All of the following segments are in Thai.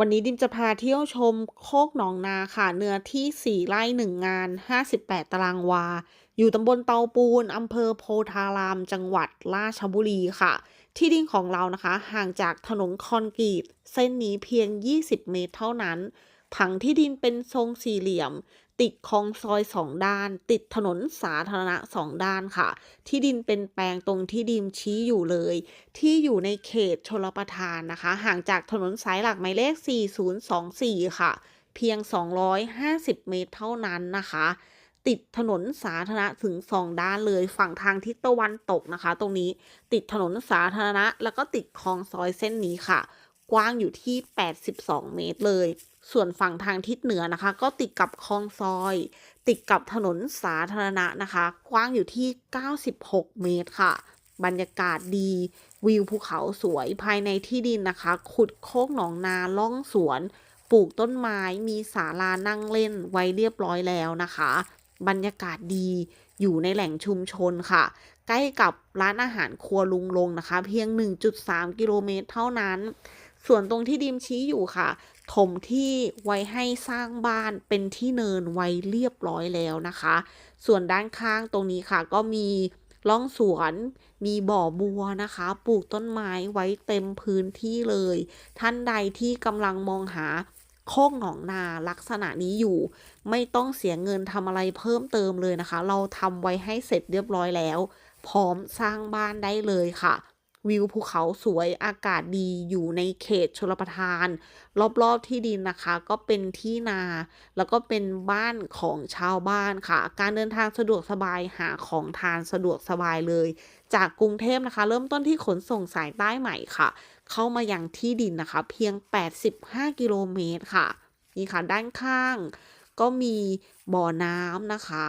วันนี้ดิมจะพาเที่ยวชมโคกหนองนาค่ะเนื้อที่ 4 ไร่ 1 งาน 58 ตารางวา อยู่ตำบลเตาปูนอำเภอโพธาราม จังหวัดราชบุรีค่ะ ที่ดินของเรานะคะ ห่างจากถนนคอนกรีต เส้นนี้เพียง 20 เมตรเท่านั้น ผังที่ดินเป็นทรงสี่เหลี่ยม ติดคลองซอยสองด้าน ติดถนนสาธารณะสองด้านค่ะ ที่ดินเป็นแปลงตรงที่ดิมชี้อยู่เลย ที่อยู่ในเขตชลประทานนะคะ ห่างจากถนนสายหลักหมายเลข 4024 ค่ะ เพียง 250 เมตรเท่านั้นนะคะติดถนนสาธารณะถึง 2 ด้านเลยฝั่งทางทิศตะวันตกนะคะ ตรงนี้ติดถนนสาธารณะ แล้วก็ติดคลองซอยเส้นนี้ค่ะ กว้างอยู่ที่ 82 เมตรเลย ส่วนฝั่งทางทิศเหนือนะคะ ก็ติดกับคลองซอย ติดกับถนนสาธารณะนะคะ กว้างอยู่ที่ 96 เมตรค่ะ บรรยากาศดี วิวภูเขาสวยภายในที่ดินนะคะ ขุดโคกหนองนาล่องสวน ปลูกต้นไม้มีศาลานั่งเล่นไว้เรียบร้อยแล้วนะคะ บรรยากาศดีอยู่ในแหล่งชุมชนค่ะ ใกล้กับร้านอาหารครัวลุงลงนะคะ เพียง 1.3 กิโลเมตรเท่านั้น ส่วนตรงที่ดิมชี้อยู่ค่ะ ถมที่ไว้ให้สร้างบ้านเป็นที่เนินไว้เรียบร้อยแล้วนะคะ ส่วนด้านข้างตรงนี้ค่ะก็มีร่องสวนมีบ่อบัวนะคะ ปลูกต้นไม้ไว้เต็มพื้นที่เลย ท่านใดที่กำลังมองหาโคกหนองนาลักษณะนี้อยู่ ไม่ต้องเสียเงินทำอะไรเพิ่มเติมเลยนะคะ เราทำไว้ให้เสร็จเรียบร้อยแล้ว พร้อมสร้างบ้านได้เลยค่ะ วิวภูเขาสวยอากาศดีอยู่ในเขตชลประทาน รอบๆที่ดินนะคะ ก็เป็นที่นา แล้วก็เป็นบ้านของชาวบ้านค่ะ การเดินทางสะดวกสบายหาของทานสะดวกสบายเลย จากกรุงเทพนะคะ เริ่มต้นที่ขนส่งสายใต้ใหม่ค่ะ เข้ามายังที่ดินนะคะ เพียง 85 กิโลเมตรค่ะนี่ค่ะด้านข้าง ก็มีบ่อน้ำนะคะ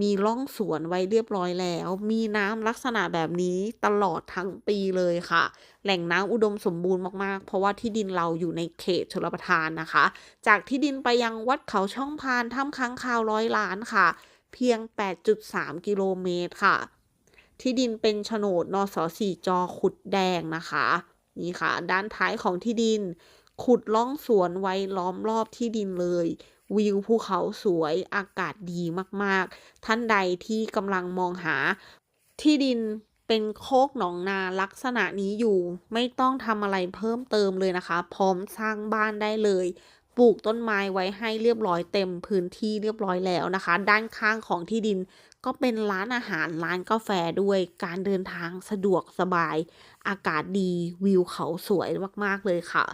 มีร่องสวนไว้เรียบร้อยแล้ว มีน้ำลักษณะแบบนี้ตลอดทั้งปีเลยค่ะ แหล่งน้ำอุดมสมบูรณ์มากๆ เพราะว่าที่ดินเราอยู่ในเขตชลประทานนะคะ จากที่ดินไปยังวัดเขาช่องพานถ้ำค้างคาวร้อยล้านค่ะ เพียง 8.3 กิโลเมตรค่ะ ที่ดินเป็นโฉนดนสสี่จอขุดแดงนะคะ นี่ค่ะ ด้านท้ายของที่ดิน ขุดล่องสวนไว้ล้อมรอบที่ดินเลย วิวภูเขาสวยอากาศดีมากๆ ท่านใดที่กำลังมองหา ที่ดินเป็นโคกหนองนาลักษณะนี้อยู่ ไม่ต้องทำอะไรเพิ่มเติมเลยนะคะ พร้อมสร้างบ้านได้เลยปลูกต้นไม้ไว้ให้เรียบร้อยเต็มพื้นที่เรียบร้อยแล้วนะคะ ด้านข้างของที่ดินก็เป็นร้านอาหารร้านกาแฟด้วยการเดินทางสะดวกสบาย อากาศดีวิวเขาสวยมาก ๆ เลยค่ะ